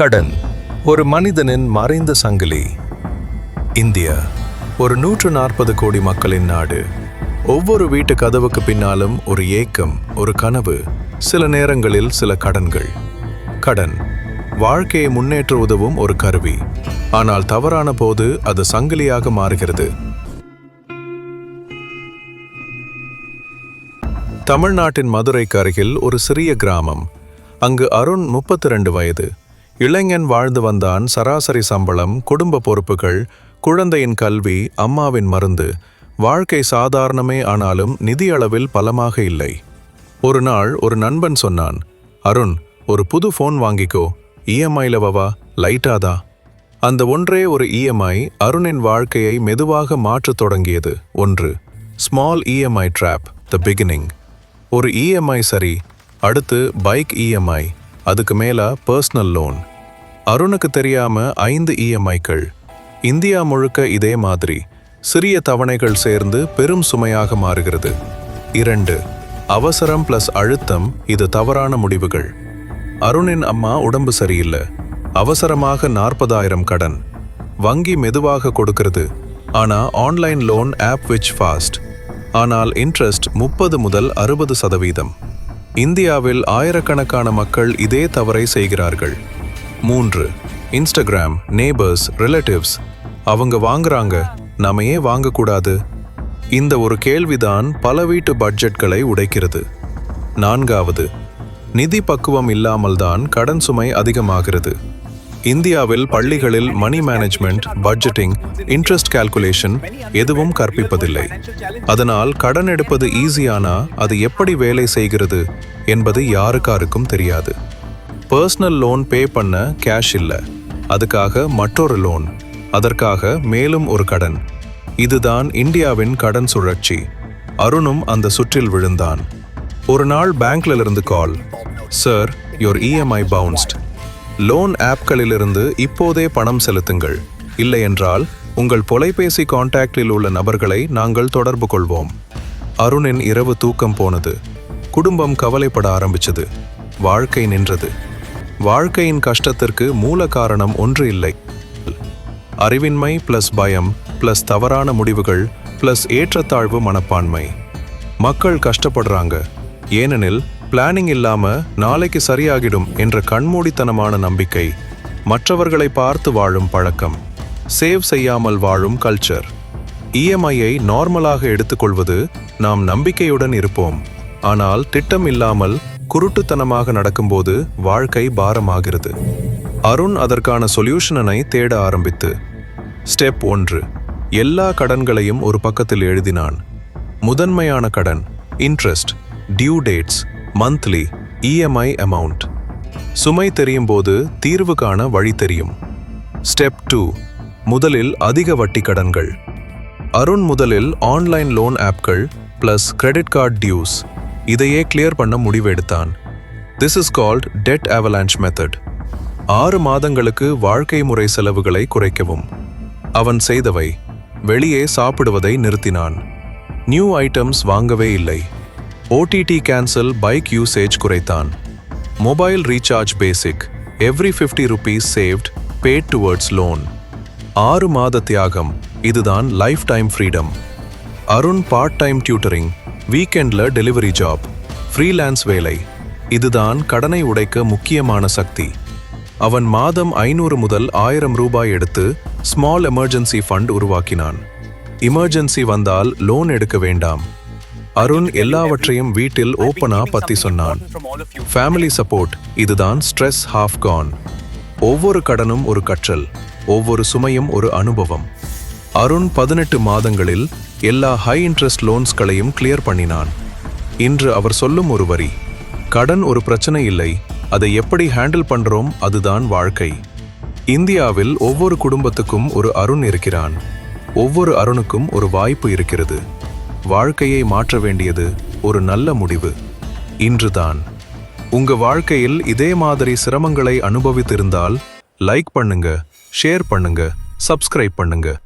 கடன். ஒரு மனிதனின் மறைந்த சங்கிலி. இந்தியா ஒரு நூற்று நாற்பது கோடி மக்களின் நாடு. ஒவ்வொரு வீட்டு கதவுக்கு பின்னாலும் ஒரு ஏக்கம் ஒரு கனவு சில நேரங்களில் சில கடன்கள். கடன் வாழ்க்கையை முன்னேற்ற உதவும் ஒரு கருவி. ஆனால் தவறான போது அது சங்கிலியாக மாறுகிறது. தமிழ்நாட்டின் மதுரைக்கு அருகில் ஒரு சிறிய கிராமம். அங்கு அருண் முப்பத்தி ரெண்டு வயது. இளைஞன் வாழ்ந்து வந்தான் சராசரி சம்பளம் குடும்ப பொறுப்புகள் குழந்தையின் கல்வி அம்மாவின் மருந்து. வாழ்க்கை சாதாரணமே ஆனாலும் நிதி அளவில் பலமாக இல்லை. ஒரு நாள் ஒரு நண்பன் சொன்னான் அருண் ஒரு புது ஃபோன் வாங்கிக்கோ. இஎம்ஐல வவா லைட்டாதா அந்த ஒன்றே ஒரு இஎம்ஐ அருணின் வாழ்க்கையை மெதுவாக மாற்றத் தொடங்கியது. ஒன்று small EMI drop the beginning ஒரு இஎம்ஐ சரி அடுத்து பைக் இஎம்ஐ அதுக்கு மேல பர்சனல் லோன் அருணுக்கு தெரியாம ஐந்து இஎம்ஐக்கள் இந்தியா முழுக்க இதே மாதிரி சிறிய தவணைகள் சேர்ந்து பெரும் சுமையாக மாறுகிறது. இரண்டு அவசரம் பிளஸ் அழுத்தம் இது தவறான முடிவுகள். அருணின் அம்மா உடம்பு சரியில்லை. அவசரமாக நாற்பதாயிரம் கடன். வங்கி மெதுவாக கொடுக்கிறது. ஆனா online loan app which fast ஆனால் இன்ட்ரெஸ்ட் முப்பது முதல் அறுபது சதவீதம். இந்தியாவில் ஆயிரக்கணக்கான மக்கள் இதே தவறை செய்கிறார்கள். மூன்று. இன்ஸ்டாகிராம் நேபர்ஸ் ரிலேட்டிவ்ஸ் அவங்க வாங்குறாங்க நாம ஏன் வாங்கக்கூடாது? இந்த ஒரு கேள்விதான் பல வீட்டு பட்ஜெட்களை உடைக்கிறது. நான்காவது நிதி பக்குவம் இல்லாமல்தான் கடன் சுமை அதிகமாகிறது. இந்தியாவில் பள்ளிகளில் money management budgeting interest calculation எதுவும் கற்பிப்பதில்லை. அதனால் கடன் எடுப்பது ஈஸியானா அது எப்படி வேலை செய்கிறது என்பது யாருக்காருக்கும் தெரியாது. பர்சனல் லோன் பே பண்ண கேஷ் இல்லை. அதுக்காக மற்றொரு லோன் அதற்காக மேலும் ஒரு கடன். இதுதான் இந்தியாவின் கடன் சுழற்சி. அருணும் அந்த சுற்றில் விழுந்தான். ஒரு நாள் பேங்க்ல இருந்து call sir your EMI bounced loan ஆப்களிலிருந்து இப்போதே பணம் செலுத்துங்கள். இல்லையென்றால் உங்கள் தொலைபேசி கான்டாக்டில் உள்ள நபர்களை நாங்கள் தொடர்பு கொள்வோம். அருணின் இரவு தூக்கம் போனது. குடும்பம் கவலைப்பட ஆரம்பிச்சது. வாழ்க்கை நின்றது. வாழ்க்கையின் கஷ்டத்திற்கு மூல காரணம் ஒன்று இல்லை. அறிவின்மை பிளஸ் பயம் பிளஸ் தவறான முடிவுகள் பிளஸ் ஏற்றத்தாழ்வு மனப்பான்மை. மக்கள் கஷ்டப்படுறாங்க. ஏனெனில் பிளானிங் இல்லாம நாளைக்கு சரியாகிடும் என்ற கண்மூடித்தனமான நம்பிக்கை மற்றவர்களை பார்த்து வாழும் பழக்கம். சேவ் செய்யாமல் வாழும் கல்ச்சர் இஎம்ஐயை நார்மலாக எடுத்துக்கொள்வது நாம் நம்பிக்கையுடன் இருப்போம். ஆனால் திட்டம் இல்லாமல் குருட்டுத்தனமாக நடக்கும்போது வாழ்க்கை பாரமாகிறது. அருண் அதற்கான சொல்யூஷனனை தேட ஆரம்பித்து ஸ்டெப் ஒன்று எல்லா கடன்களையும் ஒரு பக்கத்தில் எழுதினான். முதன்மையான கடன் interest due dates monthly EMI amount சுமை தெரியும் போது தீர்வு காண வழி தெரியும். ஸ்டெப் டூ முதலில் அதிக வட்டி கடன்கள். அருண் முதலில் ஆன்லைன் லோன் ஆப்கள் பிளஸ் கிரெடிட் கார்டு டியூஸ் இதையே கிளியர் பண்ண முடிவெடுத்தான். This is called debt avalanche method ஆறு மாதங்களுக்கு வாழ்க்கை முறை செலவுகளை குறைக்கவும். அவன் செய்தவை வெளியே சாப்பிடுவதை நிறுத்தினான். நியூ ஐட்டம்ஸ் வாங்கவே இல்லை. OTT cancel bike usage குறைத்தான். Mobile recharge basic every fifty rupees saved paid towards loan ஆறு மாத தியாகம் இதுதான் life time freedom Arun part time tutoring வீக்கெண்ட்ல டெலிவரி ஜாப் ஃப்ரீலான்ஸ் வேலை. இதுதான் கடனை உடைக்க முக்கியமான சக்தி. அவன் மாதம் ஐநூறு முதல் ஆயிரம் ரூபாய் எடுத்து ஸ்மால் எமர்ஜென்சி ஃபண்ட் உருவாக்கினான். இமர்ஜென்சி வந்தால் லோன் எடுக்க வேண்டாம். அருண் எல்லாவற்றையும் வீட்டில் ஓப்பனா பத்தி சொன்னான். ஃபேமிலி சப்போர்ட் இதுதான் ஸ்ட்ரெஸ் ஹாஃப் கான் ஒவ்வொரு கடனும் ஒரு கற்றல் ஒவ்வொரு சுமையும் ஒரு அனுபவம். அருண் பதினெட்டு மாதங்களில் எல்லா ஹை இன்ட்ரெஸ்ட் லோன்ஸ்களையும் கிளியர் பண்ணினான். இன்று அவர் சொல்லும் ஒரு வரி கடன் ஒரு பிரச்சனை இல்லை அதை எப்படி ஹேண்டில் பண்றோம் அதுதான் வாழ்க்கை. இந்தியாவில் ஒவ்வொரு குடும்பத்துக்கும் ஒரு அருண் இருக்கிறான். ஒவ்வொரு அருணுக்கும் ஒரு வாய்ப்பு இருக்கிறது. வாழ்க்கையை மாற்ற வேண்டியது ஒரு நல்ல முடிவு. இன்றுதான். உங்க வாழ்க்கையில் இதே மாதிரி சிரமங்களை அனுபவித்திருந்தால் லைக் பண்ணுங்க ஷேர் பண்ணுங்க சப்ஸ்கிரைப் பண்ணுங்க.